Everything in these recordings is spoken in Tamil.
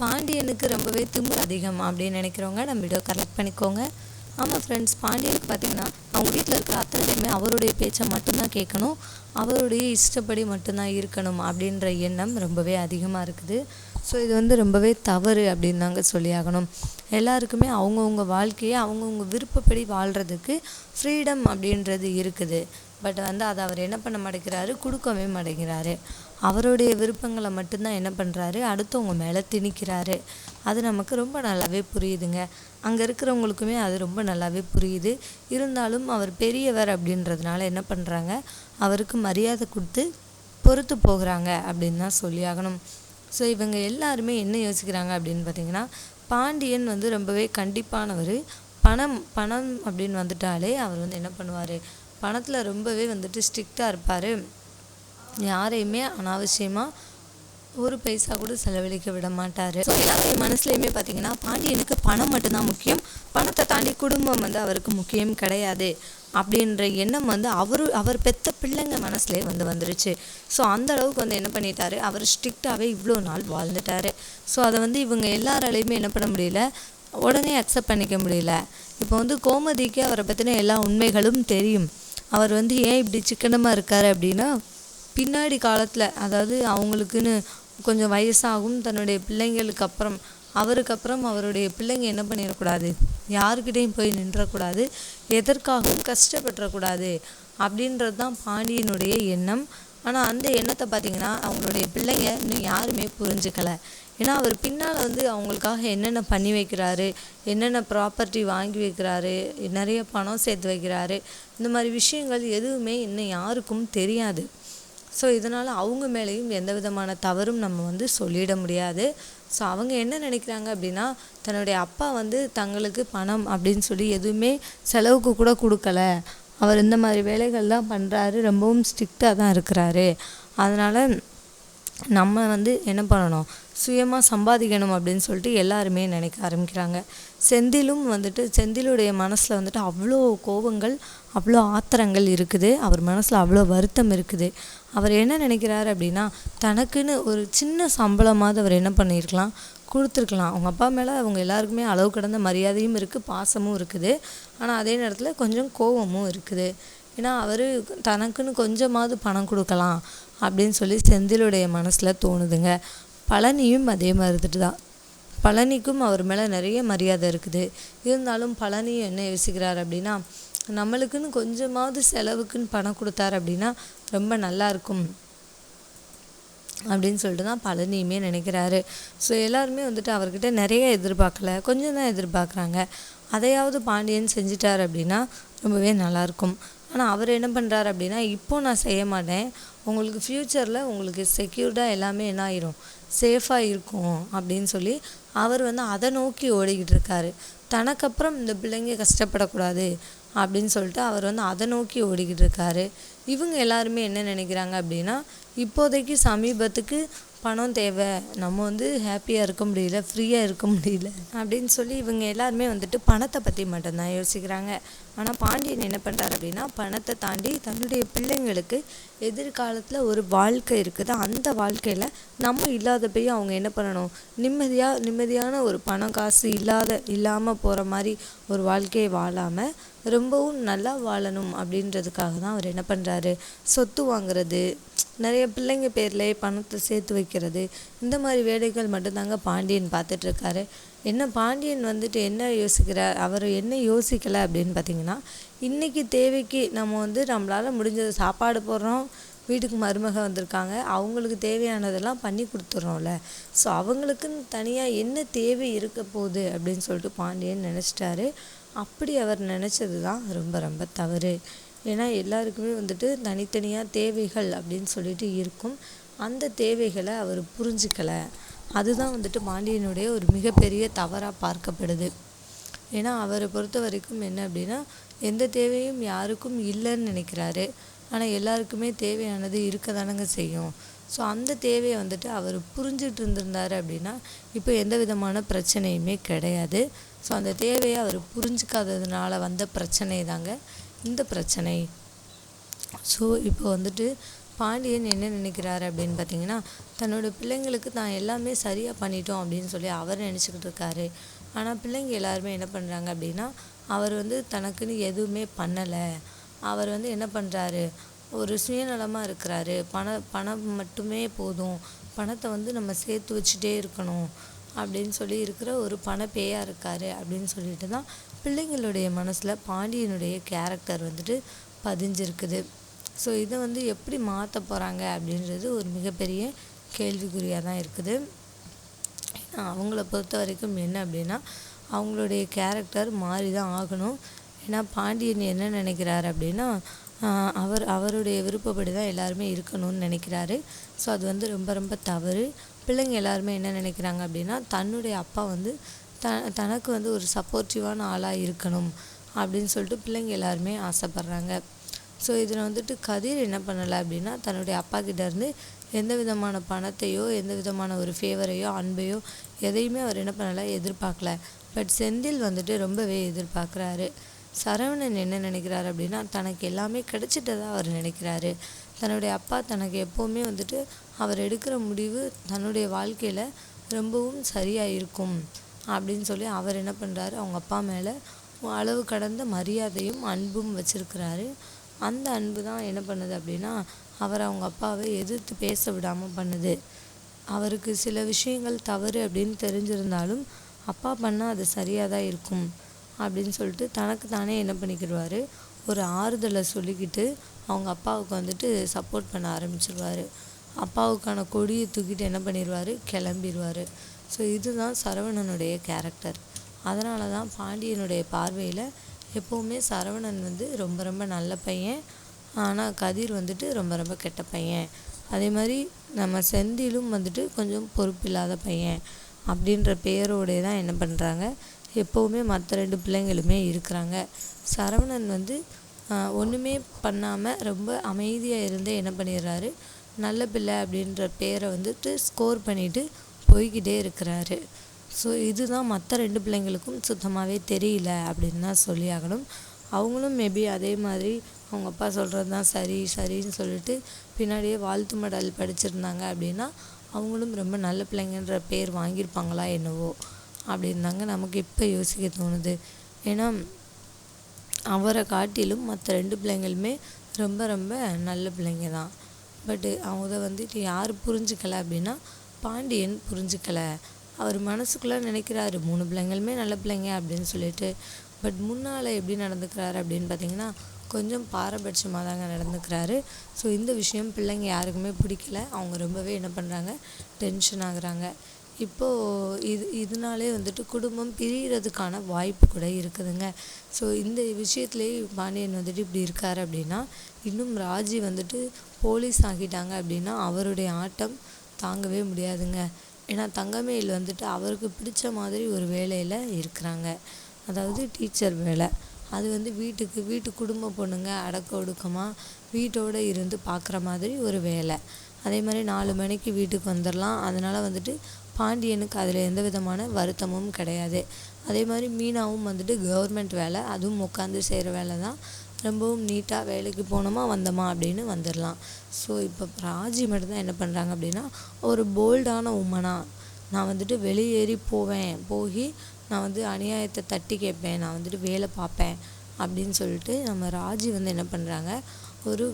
பாண்டியனுக்கு ரொம்பவே திமிரு அதிகம் அப்படின்னு நினைக்கிறவங்க நம்ம வீடியோ கரெக்ட் பண்ணிக்கோங்க. ஆமாம் ஃப்ரெண்ட்ஸ் பாண்டியனுக்கு பார்த்தீங்கன்னா அவங்க வீட்டில் இருக்கிற அத்தனை பேருமே அவருடைய பேச்சை மட்டும்தான் கேட்கணும். அவருடைய இஷ்டப்படி மட்டும்தான் இருக்கணும் அப்படின்ற எண்ணம் ரொம்பவே அதிகமாக இருக்குது. ஸோ இது வந்து ரொம்பவே தவறு அப்படின்னு தாங்க சொல்லியாகணும் எல்லாருக்குமே அவங்கவுங்க வாழ்க்கையை அவங்கவுங்க விருப்பப்படி வாழ்கிறதுக்கு ஃப்ரீடம் அப்படின்றது இருக்குது. பட் வந்து அதை அவர் என்ன பண்ண மாட்டேங்கிறாரு? கொடுக்கவே மாட்டேங்கிறாரு. அவருடைய விருப்பங்களை மட்டும்தான் என்ன பண்ணுறாரு அடுத்தவங்க மேலே திணிக்கிறாரு. அது நமக்கு ரொம்ப நல்லாவே புரியுதுங்க. அங்கே இருக்கிறவங்களுக்குமே அது ரொம்ப நல்லாவே புரியுது. இருந்தாலும் அவர் பெரியவர் அப்படின்றதுனால என்ன பண்ணுறாங்க அவருக்கு மரியாதை கொடுத்து பொறுத்து போகிறாங்க அப்படின்னு தான் சொல்லியாகணும் ஸோ இவங்க எல்லாருமே என்ன யோசிக்கிறாங்க அப்படின்னு பார்த்தீங்கன்னா பாண்டியன் வந்து ரொம்பவே கண்டிப்பானவர். பணம் பணம் அப்படின்னு வந்துட்டாலே அவர் வந்து என்ன பண்ணுவார்? பணத்தில் ரொம்பவே வந்துட்டு ஸ்ட்ரிக்டாக இருப்பார். யாரையுமே அனாவசியமாக ஒரு பைசா கூட செலவழிக்க விட மாட்டார். ஸோ எல்லாருடைய மனசுலையுமே பார்த்தீங்கன்னா பாண்டியனுக்கு பணம் மட்டும்தான் முக்கியம். பணத்தை தாண்டி குடும்பம் வந்து அவருக்கு முக்கியம் கிடையாது. அப்படின்ற எண்ணம் வந்து அவரு அவர் பெத்த பிள்ளைங்க மனசுலேயே வந்து வந்துருச்சு. ஸோ அந்த அளவுக்கு வந்து என்ன பண்ணிட்டாரு? அவர் ஸ்ட்ரிக்டாகவே இவ்வளோ நாள் வாழ்ந்துட்டாரு. ஸோ அதை வந்து இவங்க எல்லாராலையுமே என்ன பண்ண முடியல? உடனே அக்செப்ட் பண்ணிக்க முடியல. இப்போ வந்து கோமதிக்கு அவரை பற்றின எல்லா உண்மைகளும் தெரியும். அவர் வந்து ஏன் இப்படி சிக்கனமாக இருக்கார் அப்படின்னா பின்னாடி காலத்தில் அதாவது அவங்களுக்குன்னு கொஞ்சம் வயசாகும் தன்னுடைய பிள்ளைங்களுக்கு அப்புறம் அவருக்கு அப்புறம் அவருடைய பிள்ளைங்க என்ன பண்ணிடக்கூடாது? யாருக்கிட்டையும் போய் நின்றக்கூடாது. எதற்காகவும் கஷ்டப்பட்டுறக்கூடாது. அப்படின்றது தான் பாண்டியனுடைய எண்ணம். ஆனால் அந்த எண்ணத்தை பார்த்தீங்கன்னா அவங்களுடைய பிள்ளைங்க இன்னும் யாருமே புரிஞ்சுக்கல. ஏன்னா அவர் பின்னால் வந்து அவங்களுக்காக என்னென்ன பண்ணி வைக்கிறாரு என்னென்ன ப்ராப்பர்ட்டி வாங்கி வைக்கிறாரு நிறைய பணம் சேர்த்து வைக்கிறாரு இந்த மாதிரி விஷயங்கள் எதுவுமே இன்னும் யாருக்கும் தெரியாது. ஸோ இதனால் அவங்க மேலேயும் எந்த விதமான தவறும் நம்ம வந்து சொல்லிட முடியாது. ஸோ அவங்க என்ன நினைக்கிறாங்க அப்படின்னா தன்னுடைய அப்பா வந்து தங்களுக்கு பணம் அப்படின்னு சொல்லி எதுவுமே செலவுக்கு கூட கொடுக்கல. அவர் இந்த மாதிரி வேலைகள் தான் பண்ணுறாரு ரொம்பவும் ஸ்ட்ரிக்டாக தான் இருக்கிறாரு. அதனால் நம்ம வந்து என்ன பண்ணணும்? சுயமாக சம்பாதிக்கணும் அப்படின்னு சொல்லிட்டு எல்லாருமே நினைக்க ஆரம்பிக்கிறாங்க. செந்திலும் வந்துட்டு செந்திலுடைய மனசில் வந்துட்டு அவ்வளோ கோபங்கள் அவ்வளோ ஆத்திரங்கள் இருக்குது. அவர் மனசில் அவ்வளோ வருத்தம் இருக்குது. அவர் என்ன நினைக்கிறாரு அப்படின்னா தனக்குன்னு ஒரு சின்ன சம்பளமாவது அவர் என்ன பண்ணியிருக்கலாம் கொடுத்துருக்கலாம். அவங்க அப்பா மேலே அவங்க எல்லாருக்குமே அளவு கடந்த மரியாதையும் இருக்குது பாசமும் இருக்குது. ஆனால் அதே நேரத்தில் கொஞ்சம் கோபமும் இருக்குது. ஏன்னா அவர் தனக்குன்னு கொஞ்சமாவது பணம் கொடுக்கலாம். அப்படின்னு சொல்லி செந்திலுடைய மனசில் தோணுதுங்க. பழனியும் அதே மாதிரி தான். பழனிக்கும் அவர் மேலே நிறைய மரியாதை இருக்குது. இருந்தாலும் பழனியும் என்ன யோசிக்கிறார் அப்படின்னா நம்மளுக்குன்னு கொஞ்சமாவது செலவுக்குன்னு பணம் கொடுத்தாரு அப்படின்னா ரொம்ப நல்லா இருக்கும். அப்படின்னு சொல்லிட்டு தான் பழனியுமே நினைக்கிறாரு. ஸோ எல்லாருமே வந்துட்டு அவர்கிட்ட நிறைய எதிர்பார்க்கல. கொஞ்சம் தான் எதிர்பார்க்குறாங்க. அதையாவது பாண்டியன் செஞ்சிட்டார் அப்படின்னா ரொம்பவே நல்லாயிருக்கும் ஆனால் அவர் என்ன பண்ணுறாரு அப்படின்னா இப்போ நான் செய்ய மாட்டேன். உங்களுக்கு ஃப்யூச்சரில் உங்களுக்கு செக்யூர்டாக எல்லாமே என்ன ஆயிரும்? சேஃபாக இருக்கும் அப்படின்னு சொல்லி அவர் வந்து அதை நோக்கி ஓடிக்கிட்டு இருக்காரு. தனக்கப்புறம் இந்த பிள்ளைங்க கஷ்டப்படக்கூடாது அப்படின்னு சொல்லிட்டு அவர் வந்து அதை நோக்கி ஓடிக்கிட்டு இருக்காரு. இவங்க எல்லாருமே என்ன நினைக்கிறாங்க அப்படின்னா இப்போதைக்கு சமீபத்துக்கு பணம் தேவை நம்ம வந்து ஹாப்பியாக இருக்க முடியல ஃப்ரீயாக இருக்க முடியல அப்படின்னு சொல்லி இவங்க எல்லாருமே வந்துட்டு பணத்தை பற்றி மட்டும்தான் யோசிக்கிறாங்க. ஆனால் பாண்டியன் என்ன பண்ணுறாரு அப்படின்னா பணத்தை தாண்டி தன்னுடைய பிள்ளைங்களுக்கு எதிர்காலத்தில் ஒரு வாழ்க்கை இருக்குது. அந்த வாழ்க்கையில் நம்ம இல்லாத போய் அவங்க என்ன பண்ணணும்? நிம்மதியாக நிம்மதியான ஒரு பணம் காசு இல்லாத இல்லாமல் போகிற மாதிரி ஒரு வாழ்க்கையை வாழாமல் ரொம்பவும் நல்லா வாழணும் அப்படின்றதுக்காக தான் அவர் என்ன பண்ணுறாரு சொத்து வாங்குறது நிறைய பிள்ளைங்க பேரில் பணத்தை சேர்த்து வைக்கிறது. இந்த மாதிரி வேலைகள் மட்டும்தாங்க பாண்டியன் பார்த்துட்ருக்காரு. என்ன பாண்டியன் வந்துட்டு என்ன யோசிக்கிறார் அவர் என்ன யோசிக்கலை அப்படின்னு பார்த்தீங்கன்னா இன்றைக்கி தேவைக்கு நம்ம வந்து நம்மளால் முடிஞ்சது சாப்பாடு போடுறோம் வீட்டுக்கு மருமக வந்திருக்காங்க அவங்களுக்கு தேவையானதெல்லாம் பண்ணி கொடுத்துட்றோம்ல. ஸோ அவங்களுக்குன்னு தனியாக என்ன தேவை இருக்க போகுது அப்படின்னு சொல்லிட்டு பாண்டியன் நினச்சிட்டாரு. அப்படி அவர் நினச்சது தான் ரொம்ப ரொம்ப தவறு. ஏன்னா எல்லாருக்குமே வந்துட்டு தனித்தனியாக தேவைகள் அப்படின்னு சொல்லிட்டு இருக்கும். அந்த தேவைகளை அவர் புரிஞ்சுக்கலை. அதுதான் வந்துட்டு பாண்டியனுடைய ஒரு மிகப்பெரிய தவறாக பார்க்கப்படுது. ஏன்னா அவரை பொறுத்த வரைக்கும் என்ன அப்படின்னா எந்த தேவையும் யாருக்கும் இல்லைன்னு நினைக்கிறாரு. ஆனால் எல்லாருக்குமே தேவையானது இருக்க தானங்க செய்யும். ஸோ அந்த தேவையை வந்துட்டு அவர் புரிஞ்சுட்டு இருந்திருந்தாரு அப்படின்னா இப்போ எந்த விதமான பிரச்சனையுமே கிடையாது. ஸோ அந்த தேவையை அவர் புரிஞ்சுக்காததுனால வந்த பிரச்சனை தாங்க இந்த பிரச்சனை. ஸோ இப்போ வந்துட்டு பாண்டியன் என்ன நினைக்கிறாரு அப்படின்னு பார்த்தீங்கன்னா தன்னோட பிள்ளைங்களுக்கு தான் எல்லாமே சரியாக பண்ணிட்டோம் அப்படின்னு சொல்லி அவர் நினச்சிக்கிட்டு இருக்காரு. ஆனால் பிள்ளைங்க எல்லாருமே என்ன பண்ணுறாங்க அப்படின்னா அவர் வந்து தனக்குன்னு எதுவுமே பண்ணலை. அவர் வந்து என்ன பண்ணுறாரு ஒரு சுயநலமாக இருக்கிறாரு. பண பணம் மட்டுமே போதும். பணத்தை வந்து நம்ம சேர்த்து வச்சுட்டே இருக்கணும் அப்படின்னு சொல்லி இருக்கிற ஒரு பணப்பேயாக இருக்கார் அப்படின்னு சொல்லிட்டு தான் பிள்ளைங்களுடைய மனசில் பாண்டியனுடைய கேரக்டர் வந்துட்டு பதிஞ்சிருக்குது. ஸோ இதை வந்து எப்படி மாற்ற போகிறாங்க அப்படின்றது ஒரு மிகப்பெரிய கேள்விக்குறியாக தான் இருக்குது. ஏன்னா அவங்கள பொறுத்த வரைக்கும் என்ன அப்படின்னா அவங்களுடைய கேரக்டர் மாறி தான் ஆகணும். ஏன்னா பாண்டியன் என்ன நினைக்கிறாரு அப்படின்னா அவர் அவருடைய விருப்பப்படி தான் எல்லாருமே இருக்கணும்னு நினைக்கிறாரு. ஸோ அது வந்து ரொம்ப ரொம்ப தவறு. பிள்ளைங்க எல்லாருமே என்ன நினைக்கிறாங்க அப்படின்னா தன்னுடைய அப்பா வந்து த தனக்கு வந்து ஒரு சப்போர்ட்டிவான ஆளாக இருக்கணும் அப்படின்னு சொல்லிட்டு பிள்ளைங்க எல்லாருமே ஆசைப்பட்றாங்க. ஸோ இதில் வந்துட்டு கதிர் என்ன பண்ணலை அப்படின்னா தன்னுடைய அப்பா கிட்டேருந்து எந்த விதமான பணத்தையோ எந்த விதமான ஒரு ஃபேவரையோ அன்பையோ எதையுமே அவர் என்ன பண்ணலை எதிர்பார்க்கல. பட் செந்தில் வந்துட்டு ரொம்பவே எதிர்பார்க்குறாரு. சரவணன் என்ன நினைக்கிறாரு அப்படின்னா தனக்கு எல்லாமே கிடைச்சிட்டதாக அவர் நினைக்கிறாரு. தன்னுடைய அப்பா தனக்கு எப்போவுமே வந்துட்டு அவர் எடுக்கிற முடிவு தன்னுடைய வாழ்க்கையில் ரொம்பவும் சரியாக இருக்கும் அப்படின்னு சொல்லி அவர் என்ன பண்ணுறாரு அவங்க அப்பா மேலே அளவு கடந்த மரியாதையும் அன்பும் வச்சிருக்கிறாரு. அந்த அன்பு தான் என்ன பண்ணுது அப்படின்னா அவர் அவங்க அப்பாவை எதிர்த்து பேச விடாமல் பண்ணுது. அவருக்கு சில விஷயங்கள் தவறு அப்படின்னு தெரிஞ்சிருந்தாலும் அப்பா பண்ணால் அது சரியாக தான் இருக்கும் அப்படின்னு சொல்லிட்டு தனக்கு தானே என்ன பண்ணிக்கிடுவார்? ஒரு ஆறுதலை சொல்லிக்கிட்டு அவங்க அப்பாவுக்கு வந்துட்டு சப்போர்ட் பண்ண ஆரம்பிச்சிருவார். அப்பாவுக்கான கொடியை தூக்கிட்டு என்ன பண்ணிடுவார் கிளம்பிடுவார் ஸோ இதுதான் சரவணனுடைய கேரக்டர் அதனால தான் பாண்டியனுடைய பார்வையில் எப்போவுமே சரவணன் வந்து ரொம்ப ரொம்ப நல்ல பையன். ஆனால் கதிர் வந்துட்டு ரொம்ப ரொம்ப கெட்ட பையன். அதே மாதிரி நம்ம செந்திலும் வந்துட்டு கொஞ்சம் பொறுப்பில்லாத பையன் அப்படின்ற பெயரோடைய தான் என்ன பண்ணுறாங்க எப்போவுமே மற்ற ரெண்டு பிள்ளைங்களுமே இருக்கிறாங்க. சரவணன் வந்து ஒன்றுமே பண்ணாமல் ரொம்ப அமைதியாக இருந்து என்ன பண்ணிடுறாரு? நல்ல பிள்ளை அப்படின்ற பேரை வந்துட்டு ஸ்கோர் பண்ணிவிட்டு போய்க்கிட்டே இருக்கிறாரு. ஸோ இதுதான் மற்ற ரெண்டு பிள்ளைங்களுக்கும் சுத்தமாகவே தெரியல அப்படின்னு தான் சொல்லி ஆகணும். அவங்களும் மேபி அதே மாதிரி அவங்க அப்பா சொல்கிறது தான் சரி சரின்னு சொல்லிட்டு பின்னாடியே வாழ்த்து மடல் படிச்சிருந்தாங்க அப்படின்னா அவங்களும் ரொம்ப நல்ல பிள்ளைங்கன்ற பேர் வாங்கியிருப்பாங்களா என்னவோ அப்படின்னாங்க நமக்கு இப்போ யோசிக்க தோணுது. ஏன்னா அவரை காட்டிலும் மற்ற ரெண்டு பிள்ளைங்களுமே ரொம்ப ரொம்ப நல்ல பிள்ளைங்க தான். பட்டு அவங்க வந்துட்டு யார் புரிஞ்சுக்கல அப்படின்னா பாண்டியன் புரிஞ்சுக்கலை. அவர் மனசுக்குள்ளே நினைக்கிறாரு மூணு பிள்ளைங்களுமே நல்ல பிள்ளைங்க அப்படின்னு சொல்லிட்டு. பட் முன்னால் எப்படி நடந்துக்கிறாரு அப்படின்னு பார்த்தீங்கன்னா கொஞ்சம் பாரபட்சமாக தாங்க நடந்துக்கிறாரு. ஸோ இந்த விஷயம் பிள்ளைங்க யாருக்குமே பிடிக்கல. அவங்க ரொம்பவே என்ன பண்ணுறாங்க டென்ஷன் ஆகுறாங்க. இப்போது இது இதனாலே வந்துட்டு குடும்பம் பிரிகிறதுக்கான வாய்ப்பு கூட இருக்குதுங்க. ஸோ இந்த விஷயத்துலேயே பாண்டியன் வந்துட்டு இப்படி இருக்கார் அப்படின்னா இன்னும் ராஜி வந்துட்டு போலீஸ் ஆகிட்டாங்க அப்படின்னா அவருடைய ஆட்டம் தாங்கவே முடியாதுங்க. ஏன்னா தங்கமயில் வந்துட்டு அவருக்கு பிடிச்ச மாதிரி ஒரு வேலையில் இருக்கிறாங்க. அதாவது டீச்சர் வேலை. அது வந்து வீட்டுக்கு வீட்டு குடும்ப பொண்ணுங்க அடக்க ஒடுக்கமாக வீட்டோடு இருந்து பார்க்குற மாதிரி ஒரு வேலை. அதே மாதிரி நாலு மணிக்கு வீட்டுக்கு வந்துடலாம் அதனால் வந்துட்டு பாண்டியனுக்கு அதில் எந்த விதமான வருத்தமும் கிடையாது. அதே மாதிரி மீனாவும் வந்துட்டு கவர்மெண்ட் வேலை. அதுவும் உட்காந்து செய்கிற வேலை தான் ரொம்பவும் நீட்டாக வேலைக்கு போனோமா வந்தோமா அப்படின்னு வந்துடலாம் ஸோ இப்போ ராஜி மட்டும்தான் என்ன பண்ணுறாங்க அப்படின்னா ஒரு போல்டான உமனாக நான் வந்துட்டு வெளியேறி போவேன் போய் நான் வந்து அநியாயத்தை தட்டி கேட்பேன் நான் வந்துட்டு வேலை பார்ப்பேன் அப்படின்னு சொல்லிட்டு நம்ம ராஜி வந்து என்ன பண்ணுறாங்க ஒரு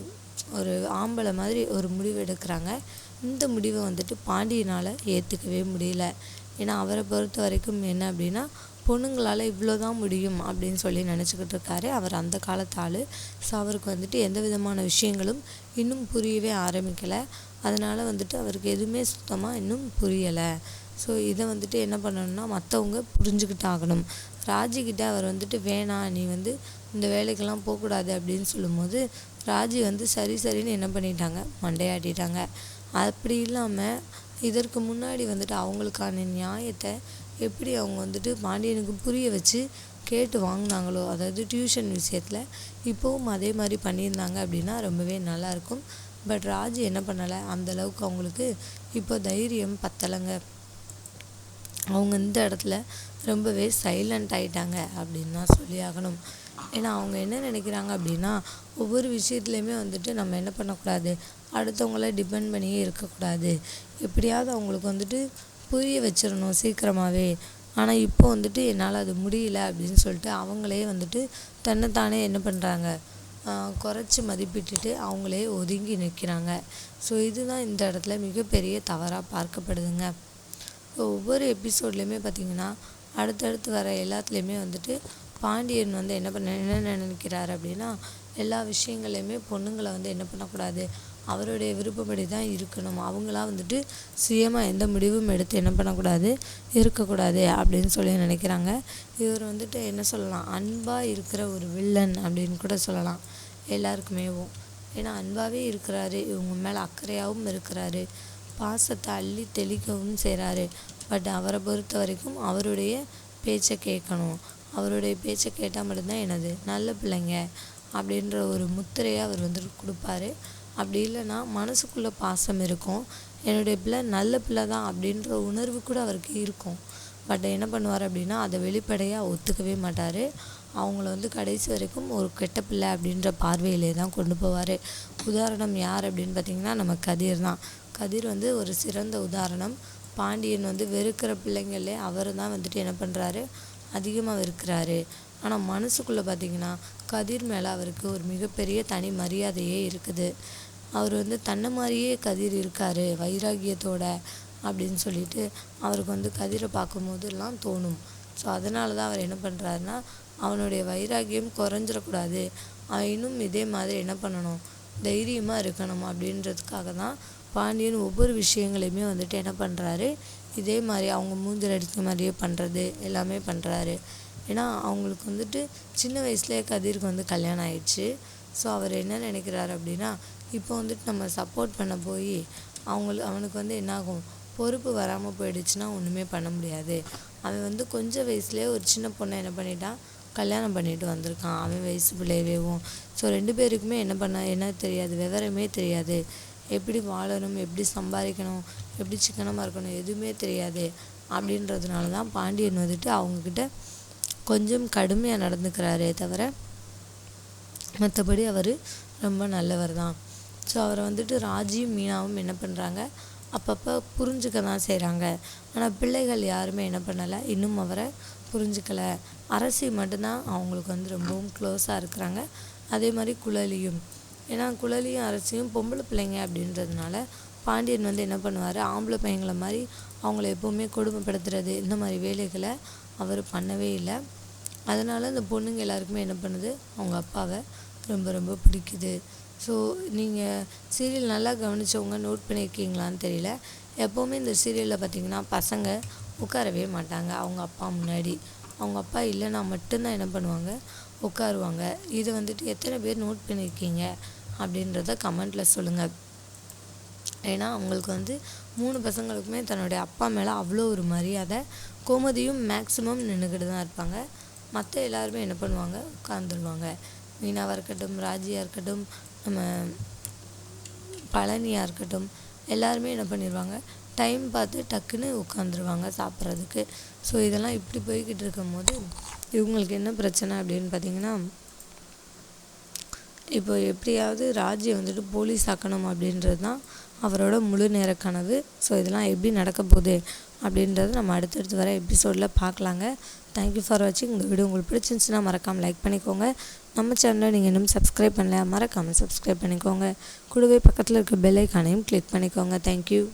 ஒரு ஆம்பளை மாதிரி ஒரு முடிவு எடுக்கிறாங்க. இந்த முடிவை வந்துட்டு பாண்டியனால் ஏற்றுக்கவே முடியல. ஏன்னா அவரை பொறுத்த வரைக்கும் என்ன அப்படின்னா பொண்ணுங்களால் இவ்வளோ தான் முடியும் அப்படின்னு சொல்லி நினச்சிக்கிட்டு இருக்காரு. அவர் அந்த காலத்து ஆள் ஸோ அவருக்கு வந்துட்டு எந்த விதமான விஷயங்களும் இன்னும் புரியவே ஆரம்பிக்கலை. அதனால் வந்துட்டு அவருக்கு எதுவுமே சுத்தமாக இன்னும் புரியலை. ஸோ இதை வந்துட்டு என்ன பண்ணணும்னா மற்றவங்க புரிஞ்சுக்கிட்டு ஆகணும். ராஜிக்கிட்ட அவர் வந்துட்டு வேணாம் நீ வந்து இந்த வேலைக்கெல்லாம் போகக்கூடாது அப்படின்னு சொல்லும்போது ராஜி வந்து சரி சரின்னு என்ன பண்ணிட்டாங்க? மண்டையாட்டிட்டாங்க. அப்படி இல்லாமல் இதற்கு முன்னாடி வந்துட்டு அவங்களுக்கான நியாயத்தை எப்படி அவங்க வந்துட்டு பாண்டியனுக்கு புரிய வச்சு கேட்டு வாங்கினாங்களோ அதாவது டியூஷன் விஷயத்தில் இப்போவும் அதே மாதிரி பண்ணியிருந்தாங்க அப்படின்னா ரொம்பவே நல்லாயிருக்கும். பட் ராஜ் என்ன பண்ணலை? அந்த அளவுக்கு அவங்களுக்கு இப்போ தைரியம் பத்தலைங்க. அவங்க இந்த இடத்துல ரொம்பவே சைலண்ட் ஆயிட்டாங்க அப்படின்னு தான் சொல்லி ஆகணும். ஏன்னா அவங்க என்ன நினைக்கிறாங்க அப்படின்னா ஒவ்வொரு விஷயத்துலையுமே வந்துட்டு நம்ம என்ன பண்ணக்கூடாது? அடுத்தவங்கள டிபெண்ட் பண்ணியே இருக்கக்கூடாது. எப்படியாவது அவங்களுக்கு வந்துட்டு புரிய வச்சிடணும் சீக்கிரமாகவே ஆனால் இப்போ வந்துட்டு என்னால் அது முடியல அப்படின்னு சொல்லிட்டு அவங்களே வந்துட்டு தன்னைத்தானே என்ன பண்ணுறாங்க குறைச்சி மதிப்பிட்டுட்டு அவங்களே ஒதுங்கி நிற்கிறாங்க ஸோ இதுதான் இந்த இடத்துல மிகப்பெரிய தவறாக பார்க்கப்படுதுங்க. ஸோ ஒவ்வொரு எபிசோட்லேயுமே பார்த்திங்கன்னா அடுத்தடுத்து வர எல்லாத்துலேயுமே வந்துட்டு பாண்டியன் வந்து என்ன பண்ண என்ன நினைக்கிறார் அப்படின்னா எல்லா விஷயங்களையுமே பொண்ணுங்களை வந்து என்ன பண்ணக்கூடாது? அவருடைய விருப்பப்படி தான் இருக்கணும். அவங்களா வந்துட்டு சுயமாக எந்த முடிவும் எடுத்து என்ன பண்ணக்கூடாது இருக்கக்கூடாது அப்படின்னு சொல்லி நினைக்கிறாங்க. இவர் வந்துட்டு என்ன சொல்லலாம்? அன்பாக இருக்கிற ஒரு வில்லன் அப்படின்னு கூட சொல்லலாம். எல்லாருக்குமேவும் ஏன்னா அன்பாகவே இருக்கிறாரு. இவங்க மேலே அக்கறையாகவும் இருக்கிறாரு. பாசத்தை அள்ளி தெளிக்கவும் செய்கிறாரு பட் அவரை பொறுத்த வரைக்கும் அவருடைய பேச்சை கேட்கணும். அவருடைய பேச்சை கேட்டால் மட்டும்தான் எனது நல்ல பிள்ளைங்க அப்படின்ற ஒரு முத்திரையை அவர் வந்துட்டு கொடுப்பாரு. அப்படி இல்லைன்னா மனசுக்குள்ளே பாசம் இருக்கும். என்னுடைய பிள்ளை நல்ல பிள்ளை தான் அப்படின்ற உணர்வு கூட அவருக்கு இருக்கும். பட் என்ன பண்ணுவார் அப்படின்னா அதை வெளிப்படையாக ஒத்துக்கவே மாட்டார். அவங்கள வந்து கடைசி வரைக்கும் ஒரு கெட்ட பிள்ளை அப்படின்ற பார்வையிலே தான் கொண்டு போவார். உதாரணம் யார் அப்படின்னு பார்த்தீங்கன்னா நம்ம கதிர் தான். கதிர் வந்து ஒரு சிறந்த உதாரணம். பாண்டியன் வந்து வெறுக்கிற பிள்ளைங்களே அவர் தான் வந்துட்டு என்ன பண்ணுறாரு அதிகமாக வெறுக்கிறாரு. ஆனால் மனசுக்குள்ளே பார்த்தீங்கன்னா கதிர் மேலே அவருக்கு ஒரு மிகப்பெரிய தனி மரியாதையே இருக்குது. அவர் வந்து தன்னை மாதிரியே கதிர் இருக்கார் வைராகியத்தோட அப்படின்னு சொல்லிட்டு அவருக்கு வந்து கதிரை பார்க்கும்போதெல்லாம் தோணும். ஸோ அதனால தான் அவர் என்ன பண்ணுறாருன்னா அவனுடைய வைராகியம் குறைஞ்சிடக்கூடாது. அவன் இன்னும் இதே மாதிரி என்ன பண்ணணும்? தைரியமாக இருக்கணும் அப்படின்றதுக்காக தான் பாண்டியன் ஒவ்வொரு விஷயங்களையுமே வந்துட்டு என்ன பண்ணுறாரு இதே மாதிரி அவங்க மூஞ்சில் அடித்த மாதிரியே பண்ணுறது எல்லாமே பண்ணுறாரு ஏன்னா அவங்களுக்கு வந்துட்டு சின்ன வயசுலேயே கதிருக்கு வந்து கல்யாணம் ஆயிடுச்சு. ஸோ அவர் என்ன நினைக்கிறாரு அப்படின்னா இப்போ வந்துட்டு நம்ம சப்போர்ட் பண்ண போய் அவங்களுக்கு அவனுக்கு வந்து என்னாகும்? பொறுப்பு வராமல் போயிடுச்சுன்னா ஒன்றுமே பண்ண முடியாது. அவன் வந்து கொஞ்சம் வயசுலேயே ஒரு சின்ன பொண்ணை என்ன பண்ணிட்டான் கல்யாணம் பண்ணிட்டு வந்திருக்கான். அவன் வயசு பிள்ளையவேவும். ஸோ ரெண்டு பேருக்குமே என்ன பண்ண என்ன தெரியாது விவரமே தெரியாது. எப்படி வாழணும் எப்படி சம்பாதிக்கணும் எப்படி சிக்கனமாக இருக்கணும் எதுவுமே தெரியாது. அப்படின்றதுனால தான் பாண்டியன் வந்துட்டு அவங்கக்கிட்ட கொஞ்சம் கடுமையாக நடந்துக்கிறாரே தவிர மற்றபடி அவர் ரொம்ப நல்லவர் தான். ஸோ அவரை வந்துட்டு ராஜியும் மீனாவும் என்ன பண்ணுறாங்க அப்பப்போ புரிஞ்சுக்க தான் செய்கிறாங்க ஆனால் பிள்ளைகள் யாருமே என்ன பண்ணலை. இன்னும் அவரை புரிஞ்சுக்கலை. அரசி மட்டும்தான் அவங்களுக்கு வந்து ரொம்பவும் க்ளோஸாக இருக்கிறாங்க. அதே மாதிரி குழலியும். ஏன்னா குழலியும் அரசியும் பொம்பளை பிள்ளைங்க அப்படின்றதுனால பாண்டியன் வந்து என்ன பண்ணுவார்? ஆம்பளை பையங்களை மாதிரி அவங்கள எப்போவுமே கொடுமைப்படுத்துறது இந்த மாதிரி வேலைகளை அவர் பண்ணவே இல்லை. அதனால் அந்த பொண்ணுங்க எல்லாருக்குமே என்ன பண்ணுது? அவங்க அப்பாவை ரொம்ப ரொம்ப பிடிக்குது. ஸோ நீங்கள் சீரியல் நல்லா கவனிச்சவங்க நோட் பண்ணியிருக்கீங்களான்னு தெரியல. எப்போவுமே இந்த சீரியலில் பார்த்தீங்கன்னா பசங்க உட்காரவே மாட்டாங்க. அவங்க அப்பா முன்னாடி. அவங்க அப்பா இல்லைன்னா மட்டும்தான் என்ன பண்ணுவாங்க? உட்காருவாங்க. இதை வந்துட்டு எத்தனை பேர் நோட் பண்ணியிருக்கீங்க அப்படின்றத கமெண்ட்டில் சொல்லுங்கள் ஏன்னா அவங்களுக்கு வந்து மூணு பசங்களுக்குமே தன்னுடைய அப்பா மேலே அவ்வளோ ஒரு மரியாதை கோமதியும் மேக்ஸிமம் நின்றுக்கிட்டு தான் இருப்பாங்க. மற்ற எல்லாருமே என்ன பண்ணுவாங்க? உட்காந்துருவாங்க மீனாவாக இருக்கட்டும் ராஜியாக இருக்கட்டும் நம்ம பழனியாக இருக்கட்டும் எல்லாருமே என்ன பண்ணிடுவாங்க டைம் பார்த்து டக்குன்னு உட்காந்துருவாங்க சாப்பிட்றதுக்கு. ஸோ இதெல்லாம் இப்படி போய்கிட்டு இருக்கும்போது இவங்களுக்கு என்ன பிரச்சனை அப்படின்னு பார்த்தீங்கன்னா இப்போ எப்படியாவது ராஜியை வந்துட்டு போலீஸ் ஆக்கணும் அப்படின்றது தான் அவரோட முழு நேர கனவு. ஸோ இதெல்லாம் எப்படி நடக்க போகுது அப்படின்றத நம்ம அடுத்தடுத்து வர எபிசோடில் பார்க்கலாங்க. தேங்க்யூ ஃபார் வாட்சிங் இந்த வீடியோ உங்களுக்கு பிடிச்சிருந்துச்சுன்னா மறக்காமல் லைக் பண்ணிக்கோங்க. நம்ம சேனலை நீங்கள் இன்னும் சப்ஸ்கிரைப் பண்ணல மறக்காமல் சப்ஸ்கிரைப் பண்ணிக்கோங்க. கூடவே பக்கத்தில் இருக்க பெல் ஐக்கானையும் கிளிக் பண்ணிக்கோங்க. தேங்க்யூ